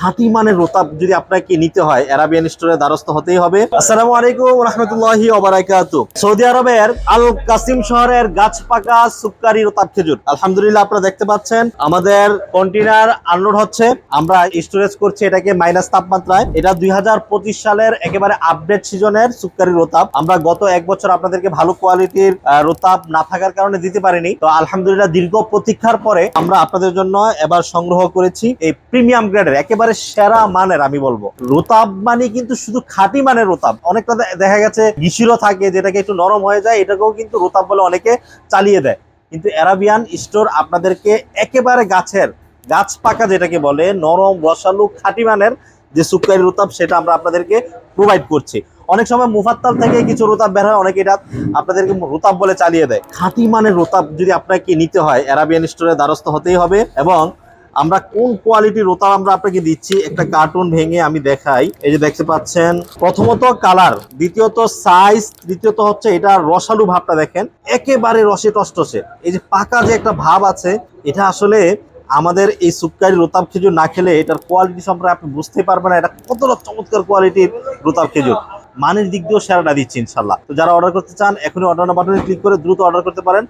খাঁটি মানের রোতাব যদি আপনাকে নিতে হয় অ্যারাবিয়ান স্টোরের দ্বারস্থ হতেই হবে। আসসালামু আলাইকুম রহমতুল্লাহি ওবারাকাতু সৌদি আরবের আল কাসিম শহরের রোতাব খেজুর। আলহামদুলিল্লাহ আপনারা দেখতে পাচ্ছেন, আমাদের কন্টেনার আনলোড হচ্ছে। আমরা স্টোরেজ করছি এটাকে মাইনাস তাপমাত্রায়। এটা দুই হাজার পঁচিশ সালের একেবারে আপডেট সিজনের সুক্কারি রোতাব। আমরা গত এক বছর আপনাদেরকে ভালো কোয়ালিটির রোতাব না থাকার কারণে দিতে পারিনি। তো আলহামদুলিল্লাহ দীর্ঘ প্রতীক্ষার পরে আমরা আপনাদের জন্য এবার সংগ্রহ করেছি এই প্রিমিয়াম গ্রেডের একেবারে সেরা মানের, আমি বলব। রোতাব মানে কিন্তু শুধু খাঁটি মানের রোতাব। অনেকটা দেখা গেছে গিশিরও থাকে, যেটাকে একটু নরম হয়ে যায়, এটাকেও কিন্তু রোতাব বলে অনেকে চালিয়ে দেয়। কিন্তু অ্যারাবিয়ান স্টোর আপনাদেরকে একেবারে গাছের, গাছ পাকা যেটাকে বলে, নরম রসালু খাঁটি মানের যে সুক্কারি রোতাব, সেটা আমরা আপনাদেরকে প্রোভাইড করছি। অনেক সময় মুফাত্তাল থেকে কিছু রোতাব বের হয়, অনেকে এটা আপনাদেরকে রোতাব বলে চালিয়ে দেয়। খাঁটি মানের রোতাব যদি আপনাকে নিতে হয়, অ্যারাবিয়ান স্টোরের দ্বারস্থ হতেই হবে এবং আমরা কোন কোয়ালিটির রোতাব আমরা আপনাকে দিচ্ছি? একটা কার্টুন ভেঙে আমি দেখাই। এই যে দেখতে পাচ্ছেন, প্রথমত কালার দ্বিতীয়ত সাইজ তৃতীয়ত হচ্ছে এটা রসালু ভাবটা দেখেন, একেবারে রসে টসটসে। এই যে পাকা যে একটা ভাব আছে, এটা আসলে আমাদের এই সুক্কারি রোতাব খেজুর না খেলে এটার কোয়ালিটি সম্পর্কে আপনি বুঝতে পারবেন না, এটা কতটা চমৎকার কোয়ালিটির রোতাব খেজুর। মানের দিক দিয়েও সেরাটা দিচ্ছি ইনশাল্লাহ। তো যারা অর্ডার করতে চান, এখনই অর্ডার বাটনে ক্লিক করে দ্রুত অর্ডার করতে পারেন।